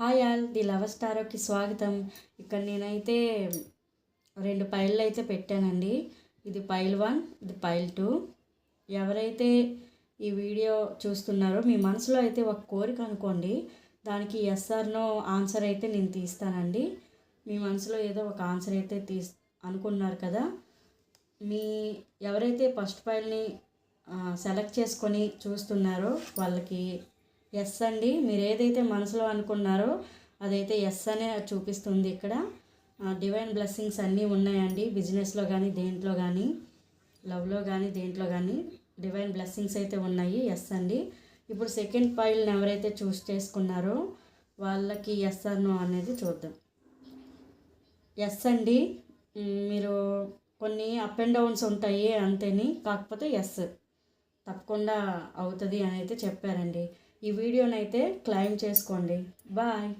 Hi all the love స్టారోకి స్వాగతం. ఇక్కడ నేనైతే రెండు పైళ్ళు అయితే పెట్టానండి. ఇది పైల్ వన్ ఇది పైల్ టూ. ఎవరైతే ఈ వీడియో చూస్తున్నారో మీ మనసులో అయితే ఒక కోరిక అనుకోండి. దానికి ఎస్ఆర్నో ఆన్సర్ అయితే నేను తీస్తానండి. మీ మనసులో ఏదో ఒక ఆన్సర్ అయితే తీస్ అనుకున్నారు కదా. మీ ఎవరైతే ఫస్ట్ ఫైల్ని సెలెక్ట్ చేసుకొని చూస్తున్నారో వాళ్ళకి ఎస్ అండి. మీరు ఏదైతే మనసులో అనుకున్నారో అదైతే ఎస్ అనే చూపిస్తుంది ఇక్కడ. డివైన్ బ్లెస్సింగ్స్ అన్నీ ఉన్నాయండి. బిజినెస్లో కానీ దేంట్లో కానీ లవ్లో కానీ దేంట్లో కానీ డివైన్ బ్లెస్సింగ్స్ అయితే ఉన్నాయి. ఎస్ అండి. ఇప్పుడు సెకండ్ పాయిల్ని ఎవరైతే చూస్ చేసుకున్నారో వాళ్ళకి ఎస్ నో అనేది చూద్దాం. ఎస్ అండి. మీరు కొన్ని అప్ అండ్ డౌన్స్ ఉంటాయి అంతేని. కాకపోతే ఎస్ తప్పకుండా అవుతుంది అని అయితే చెప్పారండి. ఈ వీడియోనైతే క్లైమ్ చేసుకోండి. బాయ్.